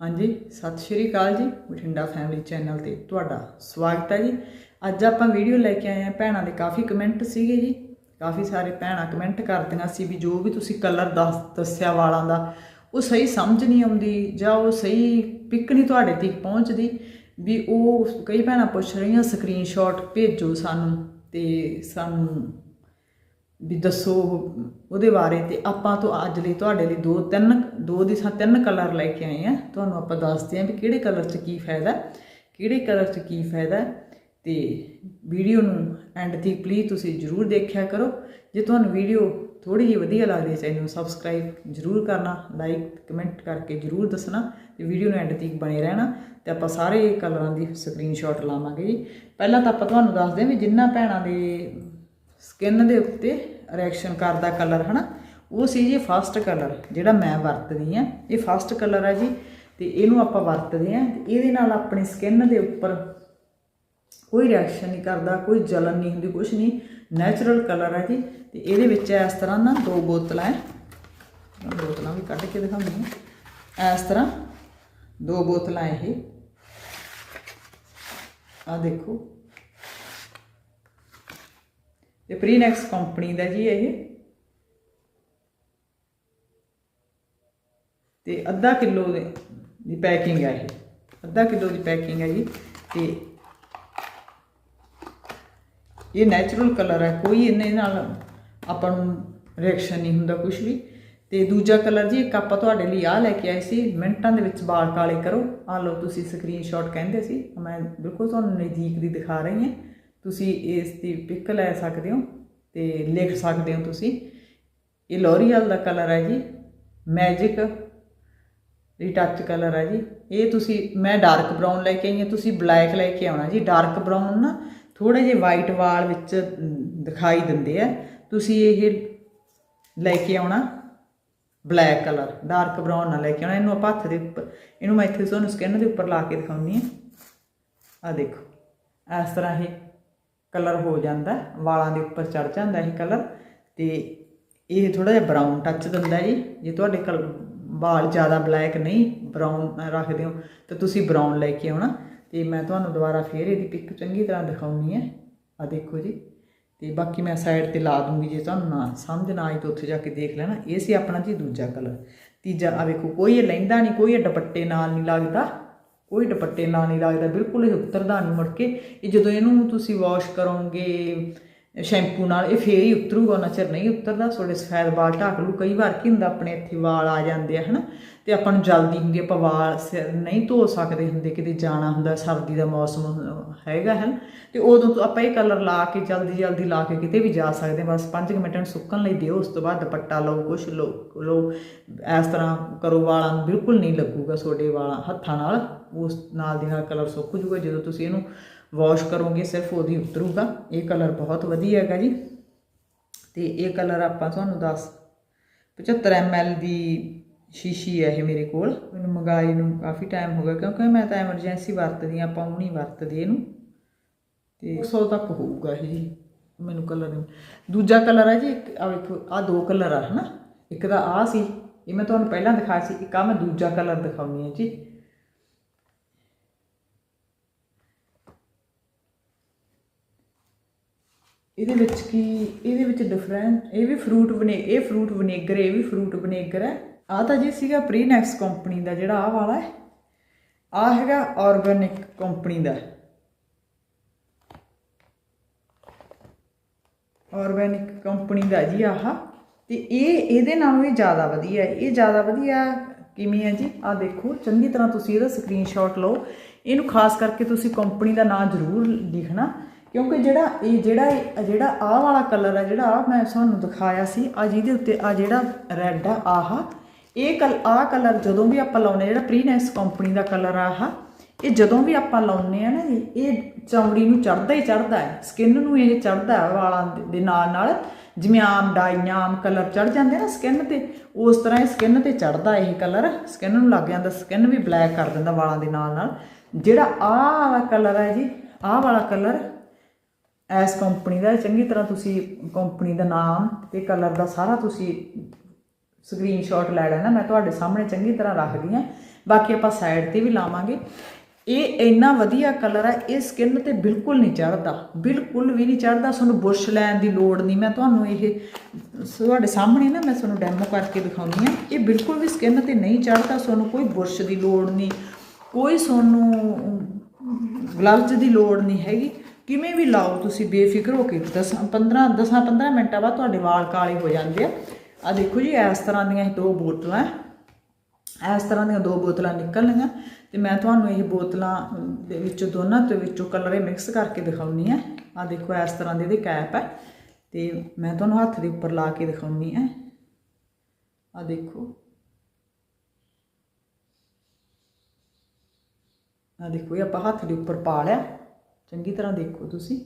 ਹਾਂਜੀ, ਸਤਿ ਸ਼੍ਰੀ ਅਕਾਲ ਜੀ, ਬਠਿੰਡਾ ਫੈਮਿਲੀ ਚੈਨਲ ਤੇ ਤੁਹਾਡਾ ਸਵਾਗਤ ਹੈ ਜੀ। ਅੱਜ ਆਪਾਂ ਵੀਡੀਓ ਲੈ ਕੇ ਆਏ ਹਾਂ ਭੈਣਾਂ ਦੇ ਕਾਫੀ ਕਮੈਂਟ ਸੀਗੇ ਜੀ। ਕਾਫੀ ਸਾਰੇ ਭੈਣਾਂ ਕਮੈਂਟ ਕਰਦੀਆਂ ਸੀ ਵੀ ਜੋ ਵੀ ਤੁਸੀਂ ਕਲਰ ਦੱਸ, ਦੱਸਿਆ ਵਾਲਾਂ ਦਾ, ਉਹ ਸਹੀ ਸਮਝ ਨਹੀਂ ਆਉਂਦੀ ਜਾਂ ਉਹ ਸਹੀ ਪਿਕ ਨਹੀਂ ਤੁਹਾਡੇ ਤੱਕ ਪਹੁੰਚਦੀ, ਵੀ ਉਹ ਕਈ ਭੈਣਾਂ ਪੁੱਛ ਰਹੀਆਂ ਸਕਰੀਨਸ਼ਾਟ ਭੇਜੋ ਸਾਨੂੰ ਤੇ ਸਾਨੂੰ ਵੀ ਦੱਸੋ ਉਹਦੇ ਬਾਰੇ ਤੇ ਆਪਾਂ ਤੋਂ ਅੱਜ ਲਈ ਤੁਹਾਡੇ ਲਈ ਦੋ, ਤਿੰਨ, ਦੋ ਦੀ ਥਾਂ ਤਿੰਨ ਕਲਰ ਲੈ ਕੇ ਆਏ ਆ। ਤੁਹਾਨੂੰ ਆਪਾਂ ਦੱਸਦੇ ਆਂ ਵੀ ਕਿਹੜੇ ਕਲਰ 'ਚ ਕੀ ਫਾਇਦਾ, ਕਿਹੜੇ ਕਲਰ 'ਚ ਕੀ ਫਾਇਦਾ ਹੈ ਤੇ ਵੀਡੀਓ ਨੂੰ ਐਂਡ ਤੱਕ ਪਲੀਜ਼ ਤੁਸੀਂ ਜਰੂਰ ਦੇਖਿਆ ਕਰੋ। ਜੇ ਤੁਹਾਨੂੰ ਵੀਡੀਓ ਥੋੜੀ ਜਿਹੀ ਵਧੀਆ ਲੱਗਦੀ ਹੈ ਚੈਨਲ ਨੂੰ ਸਬਸਕ੍ਰਾਈਬ ਜਰੂਰ ਕਰਨਾ ਲਾਈਕ ਕਮੈਂਟ ਕਰਕੇ ਜਰੂਰ ਦੱਸਣਾ ਤੇ ਵੀਡੀਓ ਨੂੰ ਐਂਡ ਤੱਕ ਬਣੇ ਰਹਿਣਾ ਤੇ ਆਪਾਂ ਸਾਰੇ ਕਲਰਾਂ ਦੀ ਸਕਰੀਨਸ਼ਾਟ ਲਾਵਾਂਗੇ। ਜੀ ਪਹਿਲਾਂ ਤਾਂ ਆਪਾਂ ਤੁਹਾਨੂੰ ਦੱਸਦੇ ਹਾਂ ਵੀ ਜਿੰਨਾ ਭੈਣਾਂ ਦੇ ਸਕਿਨ ਦੇ ਉੱਤੇ ਰਿਐਕਸ਼ਨ ਕਰਦਾ ਕਲਰ ਹਨਾ? ਉਹ ਸੀ ਜੀ ਫਸਟ ਕਲਰ ਜਿਹੜਾ ਮੈਂ ਵਰਤਦੀ ਆ ਇਹ ਫਸਟ ਕਲਰ ਹੈ ਜੀ, ਤੇ ਇਹਨੂੰ ਆਪਾਂ ਵਰਤਦੇ ਆ ਇਹਦੇ ਨਾਲ ਆਪਣੀ ਸਕਿਨ ਦੇ ਉੱਪਰ ਕੋਈ ਰਿਐਕਸ਼ਨ ਨਹੀਂ ਕਰਦਾ, ਕੋਈ ਜਲਨ ਨਹੀਂ ਹੁੰਦੀ ਕੁਝ ਨਹੀਂ। ਨੈਚੁਰਲ ਕਲਰ ਹੈ ਜੀ। ਤੇ ਇਹਦੇ ਵਿੱਚ ਇਸ ਤਰ੍ਹਾਂ ਨਾ ਦੋ ਬੋਤਲਾਂ ਹੈ ਬੋਤਲਾਂ ਵੀ ਕੱਢ ਕੇ ਦਿਖਾਉਂਦੀ ਹਾਂ। ਇਸ ਤਰ੍ਹਾਂ ਦੋ ਬੋਤਲਾਂ ਇਹ। ਆ ਦੇਖੋ। ਇਹ ਪ੍ਰੀਨੈਕਸ ਕੰਪਨੀ ਦਾ ਜੀ ਇਹ। ਤੇ ਅੱਧਾ ਕਿਲੋ ਦੀ ਪੈਕਿੰਗ ਹੈ ਇਹ। ਅੱਧਾ ਕਿਲੋ ਦੀ ਪੈਕਿੰਗ ਹੈ ਜੀ। ਤੇ ਇਹ ਨੈਚੁਰਲ ਕਲਰ ਹੈ ਕੋਈ ਇਹਨੇ ਨਾਲ ਆਪਾਂ ਨੂੰ ਰਿਐਕਸ਼ਨ ਨਹੀਂ ਹੁੰਦਾ ਕੁਝ ਵੀ। ਤੇ ਦੂਜਾ ਕਲਰ ਜੀ, ਇੱਕ ਆਪਾਂ ਤੁਹਾਡੇ ਲਈ ਆ ਲੈ ਕੇ ਆਏ ਸੀ। ਮਿੰਟਾਂ ਦੇ ਵਿੱਚ ਵਾਲ ਕਾਲੇ ਕਰੋ। ਆ ਲਓ ਤੁਸੀਂ ਸਕਰੀਨਸ਼ਾਟ ਕਹਿੰਦੇ ਸੀ। ਮੈਂ ਬਿਲਕੁਲ ਤੁਹਾਨੂੰ ਨਜ਼ਦੀਕ ਦੀ ਦਿਖਾ ਰਹੀ ਹਾਂ। ਤੁਸੀਂ ਇਸ ਦੀ ਪਿਕ ਲੈ ਸਕਦੇ ਹੋ ਤੇ ਲਿਖ ਸਕਦੇ ਹੋ ਤੁਸੀਂ। ਇਹ ਲੋਰੀਅਲ ਦਾ ਕਲਰ ਹੈ ਜੀ ਮੈਜਿਕ ਰਿਟੱਚ ਕਲਰ ਹੈ ਜੀ। ਇਹ ਤੁਸੀਂ, ਮੈਂ ਡਾਰਕ ਬ੍ਰਾਊਨ ਲੈ ਕੇ ਆਈ ਹਾਂ, ਤੁਸੀਂ ਬਲੈਕ ਲੈ ਕੇ ਆਉਣਾ ਜੀ। ਡਾਰਕ ਬ੍ਰਾਊਨ ਨਾ ਥੋੜੇ ਜਿਹੇ ਵਾਈਟ ਵਾਲ ਵਿੱਚ ਦਿਖਾਈ ਦਿੰਦੇ ਆ। ਤੁਸੀਂ ਇਹ ਲੈ ਕੇ ਆਉਣਾ ਬਲੈਕ ਕਲਰ ਡਾਰਕ ਬ੍ਰਾਊਨ ਨਾ ਲੈ ਕੇ ਆਉਣਾ। ਇਹਨੂੰ ਆਪਾਂ ਹੱਥ ਦੇ ਉੱਪਰ, ਇਹਨੂੰ ਮੈਂ ਇੱਥੇ ਤੁਹਾਨੂੰ ਸਕਿਨ ਦੇ ਉੱਪਰ ਲਾ ਕੇ ਦਿਖਾਉਂਦੀ ਆ ਆ ਦੇਖੋ, ਇਸ ਤਰ੍ਹਾਂ ਇਹ ਕਲਰ ਹੋ ਜਾਂਦਾ, ਵਾਲਾਂ ਦੇ ਉੱਪਰ ਚੜ ਜਾਂਦਾ ਇਹ ਕਲਰ, ਤੇ ਇਹ ਥੋੜਾ ਜਿਹਾ ਬਰਾਊਨ ਟੱਚ ਦਿੰਦਾ ਜੀ। ਜੇ ਤੁਹਾਡੇ ਕਲ, ਵਾਲ ਜ਼ਿਆਦਾ ਬਲੈਕ ਨਹੀਂ ਬਰਾਊਨ ਰੱਖਦੇ ਹੋ, ਤਾਂ ਤੁਸੀਂ ਬਰਾਊਨ ਲੈ ਕੇ ਆਉਣਾ। ਤੇ ਮੈਂ ਤੁਹਾਨੂੰ ਦੁਬਾਰਾ ਫੇਰ ਇਹਦੀ ਪਿਕ ਚੰਗੀ ਤਰ੍ਹਾਂ ਦਿਖਾਉਣੀ ਹੈ। ਆ ਦੇਖੋ ਜੀ। ਤੇ ਬਾਕੀ ਮੈਂ ਸਾਈਡ ਤੇ ਲਾ ਦੂੰਗੀ ਜੇ ਤੁਹਾਨੂੰ ਨਾ ਸਮਝ ਨਾ ਆਈ ਤਾਂ ਉੱਥੇ ਜਾ ਕੇ ਦੇਖ ਲੈਣਾ। ਇਹ ਸੀ ਆਪਣਾ ਜੀ ਦੂਜਾ ਕਲਰ। ਤੀਜਾ ਆ ਵੇਖੋ, ਕੋਈ ਇਹ ਲੈਂਦਾ ਨਹੀਂ, ਕੋਈ ਇਹ ਦੁਪੱਟੇ ਨਾਲ ਨਹੀਂ ਲੱਗਦਾ। ਕੋਈ ਦੁਪੱਟੇ ਨਾਲ ਨਹੀਂ ਲੱਗਦਾ, ਬਿਲਕੁਲ ਇਹ ਉਤਰਦਾ ਨਹੀਂ ਮੁੜ ਕੇ। ਇਹ ਜਦੋਂ ਇਹਨੂੰ ਤੁਸੀਂ ਵਾਸ਼ ਕਰੋਗੇ ਸ਼ੈਂਪੂ ਨਾਲ, ਇਹ ਫੇਰ ਹੀ ਉਤਰੂਗਾ ਨਾ ਚਿਰ ਨਹੀਂ ਉਤਰਦਾ। ਤੁਹਾਡੇ ਸਫੈਦ ਵਾਲ ਢੱਕ ਲੂ ਕਈ ਵਾਰ ਕੀ ਹੁੰਦਾ, ਆਪਣੇ ਇੱਥੇ ਵਾਲ ਆ ਜਾਂਦੇ ਆ, ਹਨਾ? ਤੇ ਆਪਾਂ ਨੂੰ ਜਲਦੀ ਹੁੰਦੀ ਆ, ਆਪਾਂ ਵਾਲ ਸਿਰ ਨਹੀਂ ਧੋ ਸਕਦੇ ਹੁੰਦੇ ਕਿਤੇ ਜਾਣਾ ਹੁੰਦਾ ਸਰਦੀ ਦਾ ਮੌਸਮ ਹੈਗਾ ਹੈ ਤੇ ਉਦੋਂ ਆਪਾਂ ਇਹ ਕਲਰ ਲਾ ਕੇ ਜਲਦੀ ਜਲਦੀ ਲਾ ਕੇ ਕਿਤੇ ਵੀ ਜਾ ਸਕਦੇ ਹਾਂ। ਬਸ 5 ਮਿੰਟਾਂ ਨੂੰ ਸੁੱਕਣ ਲਈ ਦਿਓ ਉਸ ਤੋਂ ਬਾਅਦ ਦੁਪੱਟਾ ਲਓ ਕੁਛ ਲਓ ਲਓ। ਇਸ ਤਰ੍ਹਾਂ ਕਰੋ ਵਾਲਾਂ ਨੂੰ ਬਿਲਕੁਲ ਨਹੀਂ ਲੱਗੂਗਾ ਤੁਹਾਡੇ ਵਾਲਾਂ ਹੱਥਾਂ ਨਾਲ ਉਸ ਨਾਲ ਦੀ ਨਾਲ ਕਲਰ ਸੁੱਕ ਜੂਗਾ ਜਦੋਂ ਤੁਸੀਂ ਇਹਨੂੰ ਵਾਸ਼ ਕਰੋਗੇ ਸਿਰਫ ਉਹਦੀ ਉਤਰੂਗਾ। ਇਹ ਕਲਰ ਬਹੁਤ ਵਧੀਆ ਹੈਗਾ ਜੀ। ਤੇ ਇਹ ਕਲਰ ਆਪਾਂ ਤੁਹਾਨੂੰ ਦੱਸ 75 ml ਦੀ ਸ਼ੀਸ਼ੀ ਹੈ ਇਹ ਮੇਰੇ ਕੋਲ। ਮੈਨੂੰ ਮੰਗਾਈ ਨੂੰ ਕਾਫੀ ਟਾਈਮ ਹੋ ਗਿਆ ਕਿਉਂਕਿ ਮੈਂ ਤਾਂ ਐਮਰਜੈਂਸੀ ਵਰਤਦੀ ਹਾਂ ਆਪਾਂ ਉਹ ਨਹੀਂ ਵਰਤਦੇ ਇਹਨੂੰ। ਤੇ 100 ਤੱਕ ਹੋਊਗਾ ਇਹ ਜੀ ਮੈਨੂੰ ਕਲਰ ਦੂਜਾ ਕਲਰ ਹੈ ਜੀ ਇੱਕ ਆ ਵੇਖੋ ਆ ਦੋ ਕਲਰ ਆ ਹਨਾ? ਇੱਕ ਦਾ ਆ ਸੀ ਇਹ ਮੈਂ ਤੁਹਾਨੂੰ ਪਹਿਲਾਂ ਦਿਖਾਇਆ ਸੀ ਇੱਕ ਆ ਮੈਂ ਦੂਜਾ ਕਲਰ ਦਿਖਾਉਣੀ ਹੈ ਜੀ। ਇਹਦੇ ਵਿੱਚ ਕੀ ਇਹਦੇ ਵਿੱਚ ਡਿਫਰੈਂਟ ਇਹ ਵੀ ਫਰੂਟ ਬਨੇ ਇਹ ਫਰੂਟ ਵਿਨੇਗਰ ਇਹ ਵੀ ਫਰੂਟ ਵਿਨੇਗਰ ਹੈ। ਆ ਤਾਂ ਜੀ ਸੀਗਾ ਪ੍ਰੀਨੈਕਸ ਕੰਪਨੀ ਦਾ ਜਿਹੜਾ ਆ ਵਾਲਾ ਹੈ। ਆ ਹੈਗਾ ਆਰਗੈਨਿਕ ਕੰਪਨੀ ਦਾ। ਆਰਗੈਨਿਕ ਕੰਪਨੀ ਦਾ ਜੀ ਆਹ। ਤੇ ਇਹ ਇਹਦੇ ਨਾਲੋਂ ਇਹ ਜ਼ਿਆਦਾ ਵਧੀਆ ਇਹ ਜ਼ਿਆਦਾ ਵਧੀਆ ਕਿਵੇਂ ਹੈ ਜੀ? ਆ ਦੇਖੋ, ਚੰਗੀ ਤਰ੍ਹਾਂ ਤੁਸੀਂ ਇਹਦਾ ਸਕਰੀਨਸ਼ਾਟ ਲਓ। ਇਹਨੂੰ ਖਾਸ ਕਰਕੇ ਤੁਸੀਂ ਕੰਪਨੀ ਦਾ ਨਾਮ ਜ਼ਰੂਰ ਲਿਖਣਾ। ਕਿਉਂਕਿ ਜਿਹੜਾ ਇਹ ਜਿਹੜਾ ਜਿਹੜਾ ਆਹ ਵਾਲਾ ਕਲਰ ਹੈ, ਜਿਹੜਾ ਆ ਮੈਂ ਤੁਹਾਨੂੰ ਦਿਖਾਇਆ ਸੀ ਆ ਜਿਹਦੇ ਉੱਤੇ ਆ ਜਿਹੜਾ ਰੈੱਡ ਆ ਆਹ ਇਹ ਕਲ, ਆਹ ਕਲਰ ਜਦੋਂ ਵੀ ਆਪਾਂ ਲਾਉਨੇ ਜਿਹੜਾ ਪ੍ਰੀਨੈਸ ਕੰਪਨੀ ਦਾ ਕਲਰ ਆ ਆਹ, ਇਹ ਜਦੋਂ ਵੀ ਆਪਾਂ ਲਾਉਨੇ ਆ ਨਾ ਜੀ, ਇਹ ਚਮੜੀ ਨੂੰ ਚੜਦਾ ਹੀ ਚੜਦਾ ਹੈ, ਸਕਿਨ ਨੂੰ ਇਹ ਚੜਦਾ ਵਾਲਾਂ ਦੇ- ਦੇ ਨਾਲ ਨਾਲ, ਜਿਵੇਂ ਆਮ ਡਾਈਆਂ, ਆਮ ਕਲਰ ਚੜ ਜਾਂਦੇ ਨਾ ਸਕਿਨ ਤੇ, ਉਸ ਤਰ੍ਹਾਂ ਇਹ ਸਕਿਨ ਤੇ ਚੜਦਾ ਇਹ ਕਲਰ, ਸਕਿਨ ਨੂੰ ਲੱਗ ਜਾਂਦਾ, ਸਕਿਨ ਵੀ ਬਲੈਕ ਕਰ ਦਿੰਦਾ ਵਾਲਾਂ ਦੇ ਨਾਲ ਨਾਲ। ਜਿਹੜਾ ਆਹ ਵਾਲਾ ਕਲਰ ਹੈ ਜੀ, ਆਹ ਵਾਲਾ ਕਲਰ ਐਸ ਕੰਪਨੀ ਦਾ ਚੰਗੀ ਤਰ੍ਹਾਂ ਤੁਸੀਂ ਕੰਪਨੀ ਦਾ ਨਾਮ ਤੇ ਕਲਰ ਦਾ ਸਾਰਾ ਤੁਸੀਂ ਸਕਰੀਨਸ਼ਾਟ ਲੈ ਲੈਣਾ, ਮੈਂ ਤੁਹਾਡੇ ਸਾਹਮਣੇ ਚੰਗੀ ਤਰ੍ਹਾਂ ਰੱਖਦੀ ਹਾਂ। ਬਾਕੀ ਆਪਾਂ ਸਾਈਡ ਤੇ ਵੀ ਲਾਵਾਂਗੇ। ਇਹ ਇੰਨਾ ਵਧੀਆ ਕਲਰ ਹੈ ਇਹ ਸਕਿਨ ਤੇ ਬਿਲਕੁਲ ਨਹੀਂ ਚੜਦਾ ਬਿਲਕੁਲ ਵੀ ਨਹੀਂ ਚੜਦਾ ਤੁਹਾਨੂੰ ਬੁਰਸ਼ ਲੈਣ ਦੀ ਲੋੜ ਨਹੀਂ। ਮੈਂ ਤੁਹਾਨੂੰ ਇਹ ਤੁਹਾਡੇ ਸਾਹਮਣੇ ਨਾ ਮੈਂ ਤੁਹਾਨੂੰ ਡੈਮੋ ਕਰਕੇ ਦਿਖਾਉਣੀ ਆ ਇਹ ਬਿਲਕੁਲ ਵੀ ਸਕਿਨ ਤੇ ਨਹੀਂ ਚੜਦਾ ਤੁਹਾਨੂੰ ਕੋਈ ਬੁਰਸ਼ ਦੀ ਲੋੜ ਨਹੀਂ, ਕੋਈ ਤੁਹਾਨੂੰ ਗਲਵਜ਼ ਦੀ ਲੋੜ ਨਹੀਂ ਹੈਗੀ। ਕਿਵੇਂ ਵੀ ਲਾਓ ਤੁਸੀਂ, ਬੇਫਿਕਰ ਹੋ ਕੇ 10 15 10 15 ਮਿੰਟਾਂ ਬਾਅਦ ਤੁਹਾਡੇ ਵਾਲ ਕਾਲੇ ਹੋ ਜਾਂਦੇ ਆ। ਆ ਦੇਖੋ ਜੀ, ਇਸ ਤਰ੍ਹਾਂ ਦੀਆਂ ਇਹ ਦੋ ਬੋਤਲਾਂ ਹੈ। ਇਸ ਤਰ੍ਹਾਂ ਦੀਆਂ ਦੋ ਬੋਤਲਾਂ ਨਿਕਲਣਗੀਆਂ ਤੇ ਮੈਂ ਤੁਹਾਨੂੰ ਇਹ ਬੋਤਲਾਂ ਦੇ ਵਿੱਚੋਂ ਦੋਨਾਂ ਦੇ ਵਿੱਚੋਂ ਕਲਰ ਮਿਕਸ ਕਰਕੇ ਦਿਖਾਉਣੀ ਹੈ। ਆ ਦੇਖੋ, ਇਸ ਤਰ੍ਹਾਂ ਦੀ ਇਹਦੀ ਕੈਪ ਹੈ ਤੇ ਮੈਂ ਤੁਹਾਨੂੰ ਹੱਥ ਦੇ ਉੱਪਰ ਲਾ ਕੇ ਦਿਖਾਉਣੀ ਹੈ। ਆ ਦੇਖੋ। ਆ ਦੇਖੋ, ਇਹ ਆਪਾਂ ਹੱਥ ਦੇ ਉੱਪਰ ਪਾ ਲਿਆ। ਚੰਗੀ ਤਰ੍ਹਾਂ ਦੇਖੋ ਤੁਸੀਂ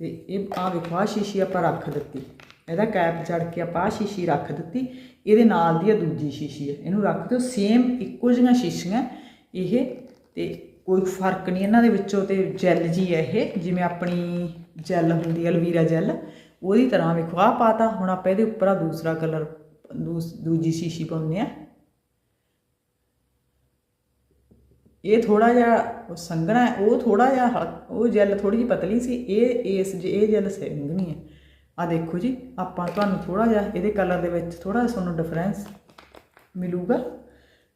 ਤੇ ਇਹ ਆ ਵੇਖੋ ਆ ਸ਼ੀਸ਼ੀ ਆਪਾਂ ਰੱਖ ਦਿੱਤੀ। ਇਹਦਾ ਕੈਪ ਚੜ ਕੇ ਆਪਾਂ ਆਹ ਸ਼ੀਸ਼ੀ ਰੱਖ ਦਿੱਤੀ। ਇਹਦੇ ਨਾਲ ਦੀ ਆ ਦੂਜੀ ਸ਼ੀਸ਼ੀ ਹੈ। ਇਹਨੂੰ ਰੱਖ ਦਿਓ। ਸੇਮ ਇੱਕੋ ਜਿਹੀਆਂ ਸ਼ੀਸ਼ੀਆਂ ਇਹ। ਤੇ ਕੋਈ ਫ਼ਰਕ ਨਹੀਂ ਇਹਨਾਂ ਦੇ ਵਿੱਚੋਂ ਤੇ ਜੈਲ ਜੀ ਹੈ ਇਹ। ਜਿਵੇਂ ਆਪਣੀ ਜੈਲ ਹੁੰਦੀ ਹੈ, ਅਲਵੀਰਾ ਜੈਲ। ਉਹਦੀ ਤਰ੍ਹਾਂ ਵੇਖੋ ਆ ਪਾਤਾ। ਹੁਣ ਆਪਾਂ ਇਹਦੇ ਉੱਪਰ ਆ ਦੂਸਰਾ ਕਲਰ ਦੂਜੀ ਸ਼ੀਸ਼ੀ ਪਾਉਂਦੇ ਆ ਇਹ ਥੋੜਾ ਜਿਹਾ ਸੰਘਣਾ ਉਹ ਥੋੜਾ ਜਿਹਾ ਹਲ- ਉਹ ਜੈਲ ਥੋੜੀ ਜਿਹੀ ਪਤਲੀ ਸੀ। ਇਹ, ਇਸ ਜ- ਇਹ ਜੈਲ ਸੰਘਣੀ ਹੈ। ਆ ਦੇਖੋ ਜੀ, ਆਪਾਂ ਤੁਹਾਨੂੰ ਥੋੜਾ ਜਿਹਾ ਇਹਦੇ ਕਲਰ ਦੇ ਵਿੱਚ ਥੋੜਾ ਜਿਹਾ ਤੁਹਾਨੂੰ ਡਿਫਰੈਂਸ ਮਿਲੂਗਾ।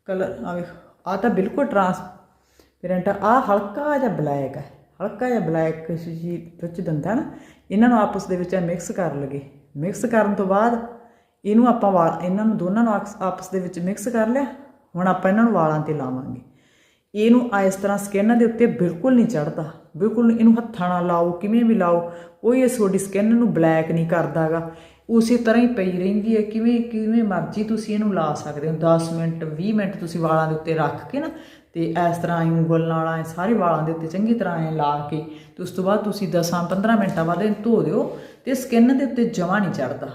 ਕਲਰ ਆ ਵੇਖੋ ਆ ਤਾਂ ਬਿਲਕੁਲ ਟ੍ਰਾਂਸਪੇਰੈਂਟ ਆ ਹਲਕਾ ਜਿਹਾ ਬਲੈਕ ਹੈ ਹਲਕਾ ਜਿਹਾ ਬਲੈਕ ਜੀ ਵਿੱਚ ਦੰਦਾ ਨਾ, ਇਹਨਾਂ ਨੂੰ ਆਪਸ ਦੇ ਵਿੱਚ ਮਿਕਸ ਕਰ ਲਗੇ ਮਿਕਸ ਕਰਨ ਤੋਂ ਬਾਅਦ ਇਹਨੂੰ ਆਪਾਂ ਵਾਲ, ਇਹਨਾਂ ਨੂੰ ਦੋਨਾਂ ਨੂੰ ਆਪਸ- ਆਪਸ ਦੇ ਵਿੱਚ ਮਿਕਸ ਕਰ ਲਿਆ, ਹੁਣ ਆਪਾਂ ਇਹਨਾਂ ਨੂੰ ਵਾਲਾਂ ਤੇ ਲਾਵਾਂਗੇ। ਇਹਨੂੰ ਆ ਇਸ ਤਰ੍ਹਾਂ ਸਕਿਨ ਦੇ ਉੱਤੇ ਬਿਲਕੁਲ ਨਹੀਂ ਚੜਦਾ ਬਿਲਕੁਲ ਇਹਨੂੰ ਹੱਥਾਂ ਨਾਲ ਲਾਓ, ਕਿਵੇਂ ਵੀ ਲਾਓ, ਕੋਈ ਇਹ ਤੁਹਾਡੀ ਸਕਿਨ ਨੂੰ ਬਲੈਕ ਨਹੀਂ ਕਰਦਾਗਾ। ਉਸੇ ਤਰ੍ਹਾਂ ਹੀ ਪਈ ਰਹਿੰਦੀ ਹੈ, ਕਿਵੇਂ ਕਿਵੇਂ ਮਰਜ਼ੀ ਤੁਸੀਂ ਇਹਨੂੰ ਲਾ ਸਕਦੇ ਹੋ। 10 ਮਿੰਟ 20 ਮਿੰਟ ਤੁਸੀਂ ਵਾਲਾਂ ਦੇ ਉੱਤੇ ਰੱਖ ਕੇ ਨਾ, ਤੇ ਇਸ ਤਰ੍ਹਾਂ ਐਂ ਉਂਗਲ ਨਾਲ ਆਏ ਸਾਰੇ ਵਾਲਾਂ ਦੇ ਉੱਤੇ ਚੰਗੀ ਤਰ੍ਹਾਂ ਐਂ ਲਾ ਕੇ, ਤੇ ਉਸ ਤੋਂ ਬਾਅਦ ਤੁਸੀਂ 10-15 ਮਿੰਟਾਂ ਬਾਅਦ ਇਹਨੂੰ ਧੋ ਦਿਓ, ਤੇ ਸਕਿਨ ਦੇ ਉੱਤੇ ਜਮਾ ਨਹੀਂ ਚੜਦਾ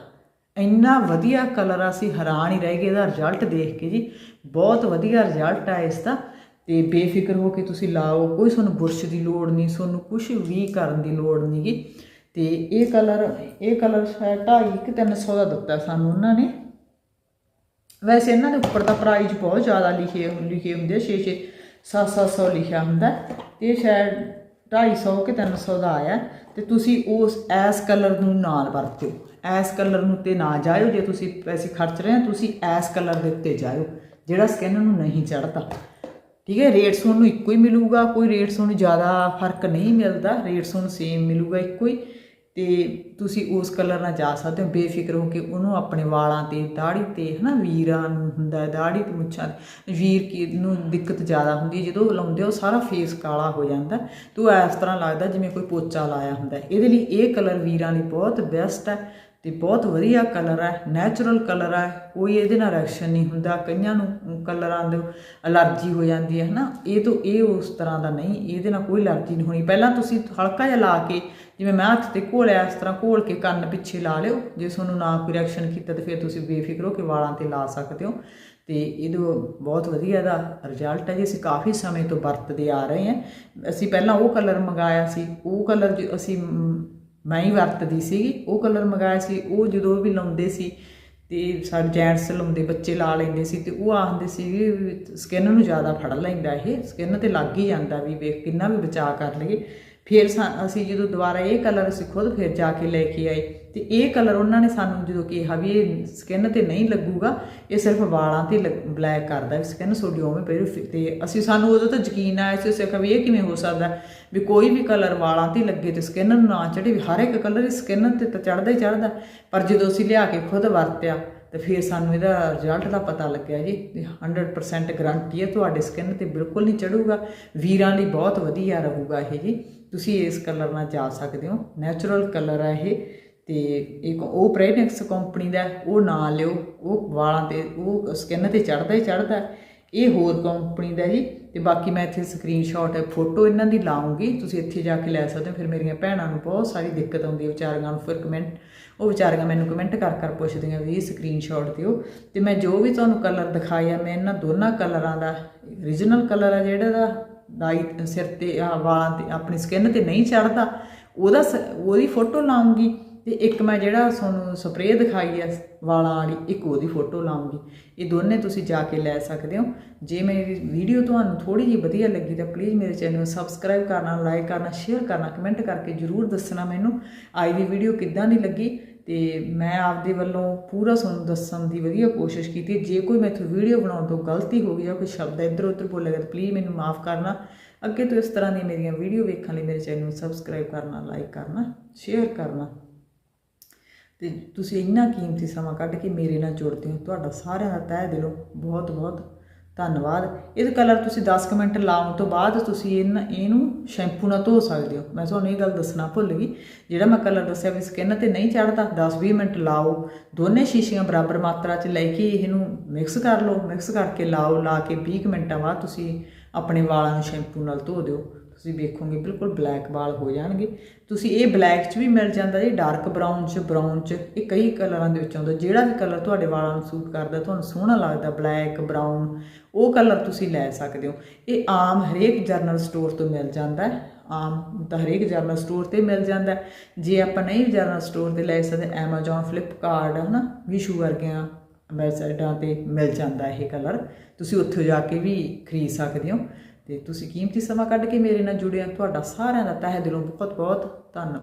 ਇੰਨਾ ਵਧੀਆ ਕਲਰ ਆ, ਅਸੀਂ ਹੈਰਾਨ ਹੀ ਰਹਿ ਗਏ ਇਹਦਾ ਰਿਜ਼ਲਟ ਦੇਖ ਕੇ ਜੀ। ਬਹੁਤ ਵਧੀਆ ਰਿਜ਼ਲਟ ਆ ਇਸ ਦਾ। ਤੇ ਬੇਫਿਕਰ ਹੋ ਕੇ ਤੁਸੀਂ ਲਾਓ, ਕੋਈ ਤੁਹਾਨੂੰ ਬੁਰਸ਼ ਦੀ ਲੋੜ ਨਹੀਂ ਤੁਹਾਨੂੰ ਕੁਝ ਵੀ ਕਰਨ ਦੀ ਲੋੜ ਨਹੀਂਗੀ ਤੇ ਇਹ ਕਲਰ ਇਹ ਕਲਰ ਸ਼ਾਇਦ ਢਾਈ ਕਿ 300 ਦਾ ਦਿੱਤਾ ਸਾਨੂੰ ਉਹਨਾਂ ਨੇ। ਵੈਸੇ ਇਹਨਾਂ ਦੇ ਉੱਪਰ ਤਾਂ ਪ੍ਰਾਈਸ ਬਹੁਤ ਜ਼ਿਆਦਾ ਲਿਖੇ ਲਿਖੇ ਹੁੰਦੇ 6 6 7 700 ਲਿਖਿਆ ਹੁੰਦਾ ਤੇ ਇਹ ਸ਼ਾਇਦ 250 ਕਿ 300 ਦਾ ਆਇਆ ਤੇ ਤੁਸੀਂ ਉਸ ਐਸ ਕਲਰ ਨੂੰ ਨਾਲ ਵਰਤਿਓ। ਐਸ ਕਲਰ ਨੂੰ ਤੇ ਨਾ ਜਾਇਓ, ਜੇ ਤੁਸੀਂ ਪੈਸੇ ਖਰਚ ਰਹੇ ਹੋ, ਤੁਸੀਂ ਐਸ ਕਲਰ ਦੇ ਉੱਤੇ ਜਾਇਓ। ਜਿਹੜਾ ਸਕਿਨ ਨੂੰ ਨਹੀਂ ਚੜਦਾ ਠੀਕ ਹੈ ਰੇਟ ਤੁਹਾਨੂੰ ਇੱਕੋ ਹੀ ਮਿਲੂਗਾ, ਕੋਈ ਰੇਟ ਤੁਹਾਨੂੰ ਜ਼ਿਆਦਾ ਫ਼ਰਕ ਨਹੀਂ ਮਿਲਦਾ ਰੇਟ ਤੁਹਾਨੂੰ ਸੇਮ ਮਿਲੂਗਾ ਇੱਕੋ ਹੀ। ਤੇ ਤੁਸੀਂ ਉਸ ਕਲਰ ਨਾਲ ਜਾ ਸਕਦੇ ਹੋ, ਬੇਫਿਕਰ ਹੋ ਕੇ ਉਹਨੂੰ ਆਪਣੇ ਵਾਲਾਂ ਤੇ ਦਾੜੀ ਤੇ, ਹਨਾ, ਵੀਰਾਂ ਨੂੰ ਹੁੰਦਾ ਦਾੜੀ ਤੇ ਮੁੱਛਾਂ ਤੇ। ਵੀਰ ਕੀ ਨੂੰ ਦਿੱਕਤ ਜ਼ਿਆਦਾ ਹੁੰਦੀ ਜਦੋਂ ਲਾਉਂਦੇ ਹੋ ਸਾਰਾ ਫੇਸ ਕਾਲਾ ਹੋ ਜਾਂਦਾ। ਤੇ ਉਹ ਇਸ ਤਰ੍ਹਾਂ ਲੱਗਦਾ ਜਿਵੇਂ ਕੋਈ ਪੋਚਾ ਲਾਇਆ ਹੁੰਦਾ ਇਹਦੇ ਲਈ ਇਹ ਕਲਰ ਵੀਰਾਂ ਲਈ ਬਹੁਤ ਬੈਸਟ ਹੈ। ਤੇ ਬਹੁਤ ਵਧੀਆ ਕਲਰ ਹੈ ਨੈਚੁਰਲ ਕਲਰ ਹੈ, ਕੋਈ ਇਹਦੇ ਨਾਲ ਰਿਐਕਸ਼ਨ ਨਹੀਂ ਹੁੰਦਾ, ਕਈਆਂ ਨੂੰ ਕਲਰਾਂ ਦੇ ਅਲਰਜੀ ਹੋ ਜਾਂਦੀ ਹੈ, ਹਨਾ? ਇਹ ਤੋਂ ਇਹ ਉਸ ਤਰ੍ਹਾਂ ਦਾ ਨਹੀਂ, ਇਹਦੇ ਨਾਲ ਕੋਈ ਅਲਰਜੀ ਨਹੀਂ ਹੋਣੀ। ਪਹਿਲਾਂ ਤੁਸੀਂ ਹਲਕਾ ਜਿਹਾ ਲਾ ਕੇ, ਜਿਵੇਂ ਮੈਂ ਹੱਥ ਤੇ ਘੋਲਿਆ, ਇਸ ਤਰ੍ਹਾਂ ਘੋਲ ਕੇ ਕੰਨ ਪਿੱਛੇ ਲਾ ਲਿਓ। ਜੇ ਤੁਹਾਨੂੰ ਨਾ ਕੋਈ ਰਿਐਕਸ਼ਨ ਕੀਤਾ ਤਾਂ ਫਿਰ ਤੁਸੀਂ ਬੇਫਿਕਰ ਹੋ ਕੇ ਵਾਲਾਂ ਤੇ ਲਾ ਸਕਦੇ ਹੋ। ਤੇ ਇਹਦਾ ਬਹੁਤ ਵਧੀਆ ਦਾ ਰਿਜ਼ਲਟ ਹੈ ਜੀ। ਅਸੀਂ ਕਾਫੀ ਸਮੇਂ ਤੋਂ ਵਰਤਦੇ ਆ ਰਹੇ ਹਾਂ। ਅਸੀਂ ਪਹਿਲਾਂ ਉਹ ਕਲਰ ਮੰਗਾਇਆ ਸੀ। ਉਹ ਕਲਰ ਜੋ ਅਸੀਂ ਮੈਂ ਹੀ ਵਰਤਦੀ ਸੀਗੀ, ਉਹ ਕਲਰ ਮੰਗਾਇਆ ਸੀ, ਉਹ ਜਦੋਂ ਵੀ ਲਾਉਂਦੇ ਸੀ ਤੇ ਸਾਡੇ ਜੈਂਟਸ ਲਾਉਂਦੇ, ਬੱਚੇ ਲਾ ਲੈਂਦੇ ਸੀ ਤੇ ਉਹ ਆਖਦੇ ਸੀ ਵੀ ਸਕਿਨ ਨੂੰ ਜ਼ਿਆਦਾ ਫੜ ਲੈਂਦਾ ਇਹ ਸਕਿਨ ਤੇ ਲੱਗ ਹੀ ਜਾਂਦਾ ਵੀ ਵੇਖ ਕਿੰਨਾ ਵੀ ਬਚਾਅ ਕਰ ਲਈਏ। ਫਿਰ ਸਾ- ਅਸੀਂ ਜਦੋਂ ਦੁਬਾਰਾ ਇਹ ਕਲਰ ਅਸੀਂ ਖੁਦ ਫਿਰ ਜਾ ਕੇ ਲੈ ਕੇ ਆਏ। ਤੇ ਇਹ ਕਲਰ ਉਹਨਾਂ ਨੇ ਸਾਨੂੰ ਜਦੋਂ ਕਿਹਾ ਵੀ ਇਹ ਸਕਿਨ ਤੇ ਨਹੀਂ ਲੱਗੂਗਾ, ਇਹ ਸਿਰਫ ਵਾਲਾਂ ਤੇ ਬਲੈਕ ਕਰਦਾ ਵੀ ਸਕਿਨ ਤੁਹਾਡੀ ਉਵੇਂ ਪਈ ਤੇ ਅਸੀਂ ਸਾਨੂੰ ਉਦੋਂ ਤਾਂ ਯਕੀਨ ਆਇਆ ਸੀ, ਅਸੀਂ ਕਿਹਾ ਵੀ ਇਹ ਕਿਵੇਂ ਹੋ ਸਕਦਾ ਵੀ ਕੋਈ ਵੀ ਕਲਰ ਵਾਲਾਂ ਤੇ ਲੱਗੇ ਤੇ ਸਕਿਨ ਨੂੰ ਨਾ ਚੜੇ ਵੀ ਹਰ ਇੱਕ ਕਲਰ ਹੀ ਸਕਿਨ ਤੇ ਤਾਂ ਚੜਦਾ ਹੀ ਚੜਦਾ ਪਰ ਜਦੋਂ ਅਸੀਂ ਲਿਆ ਕੇ ਖੁਦ ਵਰਤਿਆ ਤੇ ਫਿਰ ਸਾਨੂੰ ਇਹਦਾ ਰਿਜ਼ਲਟ ਦਾ ਪਤਾ ਲੱਗਿਆ ਜੀ। ਵੀ 100% ਗਾਰੰਟੀ ਹੈ ਤੁਹਾਡੇ ਸਕਿਨ ਤੇ ਬਿਲਕੁਲ ਨਹੀਂ ਚੜੂਗਾ। ਵੀਰਾਂ ਲਈ ਬਹੁਤ ਵਧੀਆ ਰਹੂਗਾ ਇਹ ਜੀ। ਤੁਸੀਂ ਇਸ ਕਲਰ ਨਾਲ ਜਾ ਸਕਦੇ ਹੋ। ਨੈਚੁਰਲ ਕਲਰ ਹੈ ਇਹ। ਤੇ ਇੱਕ ਉਹ ਪ੍ਰੈਨਿਕਸ ਕੰਪਨੀ ਦਾ ਉਹ ਨਾ ਲਿਓ। ਉਹ ਵਾਲਾਂ ਤੇ, ਉਹ ਸਕਿਨ ਤੇ ਚੜਦਾ ਹੀ ਚੜਦਾ ਇਹ ਹੋਰ ਕੰਪਨੀ ਦਾ ਜੀ। ਤੇ ਬਾਕੀ ਮੈਂ ਇੱਥੇ ਸਕਰੀਨਸ਼ਾਟ ਹੈ ਫੋਟੋ ਇਹਨਾਂ ਦੀ ਲਾਉਂਗੀ। ਤੁਸੀਂ ਇੱਥੇ ਜਾ ਕੇ ਲੈ ਸਕਦੇ ਹੋ। ਫਿਰ ਮੇਰੀਆਂ ਭੈਣਾਂ ਨੂੰ ਬਹੁਤ ਸਾਰੀ ਦਿੱਕਤ ਆਉਂਦੀ ਹੈ। ਵਿਚਾਰੀਆਂ ਨੂੰ ਫਿਰ ਕਮੈਂਟ ਉਹ ਵਿਚਾਰੀਆਂ ਮੈਨੂੰ ਕਮੈਂਟ ਕਰ ਕਰ ਪੁੱਛਦੀਆਂ ਵੀ ਇਹ ਸਕਰੀਨਸ਼ਾਟ ਦਿਓ। ਤੇ ਮੈਂ ਜੋ ਵੀ ਤੁਹਾਨੂੰ ਕਲਰ ਦਿਖਾਇਆ ਮੈਂ ਇਹਨਾਂ ਦੋਨਾਂ ਕਲਰਾਂ ਦਾ origignal ਕਲਰ ਆ ਜਿਹੜਾ ਦਾ ਡਾਈ ਸਿਰ ਤੇ ਆ ਵਾਲਾਂ ਤੇ, ਆਪਣੀ ਸਕਿਨ ਤੇ ਨਹੀਂ ਚੜਦਾ ਉਹਦਾ ਸ- ਉਹਦੀ ਫੋਟੋ ਲਾਉਂਗੀ। ਤੇ ਇੱਕ ਮੈਂ ਜਿਹੜਾ ਤੁਹਾਨੂੰ ਸਪਰੇਅ ਦਿਖਾਈ ਹੈ ਵਾਲਾਂ ਵਾਲੀ, ਇੱਕ ਉਹਦੀ ਫੋਟੋ ਲਾਉਂਗੀ। ਇਹ ਦੋਨੇ ਤੁਸੀਂ ਜਾ ਕੇ ਲੈ ਸਕਦੇ ਹੋ। ਜੇ ਮੇਰੀ ਵੀਡੀਓ ਤੁਹਾਨੂੰ ਥੋੜੀ ਜਿਹੀ ਵਧੀਆ ਲੱਗੀ ਤਾਂ ਪਲੀਜ਼ ਮੇਰੇ ਚੈਨਲ ਨੂੰ ਸਬਸਕ੍ਰਾਈਬ ਕਰਨਾ ਲਾਈਕ ਕਰਨਾ ਸ਼ੇਅਰ ਕਰਨਾ ਕਮੈਂਟ ਕਰਕੇ ਜਰੂਰ ਦੱਸਣਾ ਮੈਨੂੰ ਅੱਜ ਦੀ ਵੀਡੀਓ ਕਿੱਦਾਂ ਦੀ ਲੱਗੀ। ਤੇ ਮੈਂ ਆਪਦੇ ਵੱਲੋਂ ਪੂਰਾ ਤੁਹਾਨੂੰ ਦੱਸਣ ਦੀ ਵਧੀਆ ਕੋਸ਼ਿਸ਼ ਕੀਤੀ। ਜੇ ਕੋਈ ਮੈਥੋਂ ਵੀਡੀਓ ਬਣਾਉਣ ਤੋਂ ਗਲਤੀ ਹੋ ਗਈ ਜਾਂ ਕੋਈ ਸ਼ਬਦ ਇੱਧਰ ਉੱਧਰ ਬੋਲਿਆ ਗਿਆ ਤਾਂ ਪਲੀਜ਼ ਮੈਨੂੰ ਮਾਫ ਕਰਨਾ। ਅੱਗੇ ਤੋਂ ਇਸ ਤਰ੍ਹਾਂ ਦੀਆਂ ਮੇਰੀਆਂ ਵੀਡੀਓ ਵੇਖਣ ਲਈ ਮੇਰੇ ਚੈਨਲ ਨੂੰ ਸਬਸਕ੍ਰਾਈਬ ਕਰਨਾ ਲਾਈਕ ਕਰਨਾ ਸ਼ੇਅਰ ਕਰਨਾ। ਤੇ ਤੁਸੀਂ ਇੰਨਾ ਕੀਮਤੀ ਸਮਾਂ ਕੱਢ ਕੇ ਮੇਰੇ ਨਾਲ ਜੁੜਦੇ ਹੋ, ਤੁਹਾਡਾ ਸਾਰਿਆਂ ਦਾ ਤਹਿ ਦਿਲੋਂ ਬਹੁਤ ਬਹੁਤ ਧੰਨਵਾਦ। ਇਹਦੇ ਕਲਰ ਤੁਸੀਂ 10 ਕੁ ਮਿੰਟ ਲਾਉਣ ਤੋਂ ਬਾਅਦ ਤੁਸੀਂ ਇਹਨਾਂ ਇਹਨੂੰ ਸ਼ੈਂਪੂ ਨਾਲ ਧੋ ਸਕਦੇ ਹੋ। ਮੈਂ ਤੁਹਾਨੂੰ ਇਹ ਗੱਲ ਦੱਸਣਾ ਭੁੱਲ ਗਈ, ਜਿਹੜਾ ਮੈਂ ਕਲਰ ਦੱਸਿਆ ਵੀ ਸਕਿਨ ਤੇ ਨਹੀਂ ਚੜਦਾ 10-20 ਮਿੰਟ ਲਾਓ, ਦੋਨੇ ਸ਼ੀਸ਼ੀਆਂ ਬਰਾਬਰ ਮਾਤਰਾ 'ਚ ਲੈ ਕੇ ਇਹਨੂੰ ਮਿਕਸ ਕਰ ਲਓ ਮਿਕਸ ਕਰਕੇ ਲਾਓ, ਲਾ ਕੇ 20 ਕੁ ਮਿੰਟਾਂ ਬਾਅਦ ਤੁਸੀਂ ਆਪਣੇ ਵਾਲਾਂ ਨੂੰ ਸ਼ੈਂਪੂ ਨਾਲ ਧੋ ਦਿਓ। ਤੁਸੀਂ ਵੇਖੋਗੇ ਬਿਲਕੁਲ ਬਲੈਕ ਵਾਲ ਹੋ ਜਾਣਗੇ। ਤੁਸੀਂ ਇਹ ਬਲੈਕ 'ਚ ਵੀ ਮਿਲ ਜਾਂਦਾ ਜੀ ਡਾਰਕ ਬਰਾਊਨ 'ਚ ਬਰਾਊਨ 'ਚ, ਇਹ ਕਈ ਕਲਰਾਂ ਦੇ ਵਿੱਚ ਆਉਂਦਾ। ਜਿਹੜਾ ਵੀ ਕਲਰ ਤੁਹਾਡੇ ਵਾਲਾਂ ਨੂੰ ਸੂਟ ਕਰਦਾ, ਤੁਹਾਨੂੰ ਸੋਹਣਾ ਲੱਗਦਾ ਬਲੈਕ ਬਰਾਊਨ ਉਹ ਕਲਰ ਤੁਸੀਂ ਲੈ ਸਕਦੇ ਹੋ। ਇਹ ਆਮ ਹਰੇਕ ਜਰਨਲ ਸਟੋਰ ਤੋਂ ਮਿਲ ਜਾਂਦਾ ਹੈ। ਆਮ ਤਾਂ ਹਰੇਕ ਜਰਨਲ ਸਟੋਰ ਤੇ ਮਿਲ ਜਾਂਦਾ ਜੇ ਆਪਾਂ ਨਹੀਂ ਜਰਨਲ ਸਟੋਰ ਤੇ ਲੈ ਸਕਦੇ, Amazon, Flipkart, ਹਨਾ ਵਿਸ਼ੂ ਵਰਗੀਆਂ ਵੈਬਸਾਈਟਾਂ ਤੇ ਮਿਲ ਜਾਂਦਾ ਇਹ ਕਲਰ ਤੁਸੀਂ ਉੱਥੇ ਜਾ ਕੇ ਵੀ ਖਰੀਦ ਸਕਦੇ ਹੋ। ਤੇ ਤੁਸੀਂ ਕੀਮਤੀ ਸਮਾਂ ਕੱਢ ਕੇ ਮੇਰੇ ਨਾਲ ਜੁੜਿਆ, ਤੁਹਾਡਾ ਸਾਰਿਆਂ ਦਾ ਤਹਿ ਦਿਲੋਂ ਬਹੁਤ ਬਹੁਤ ਧੰਨਵਾਦ।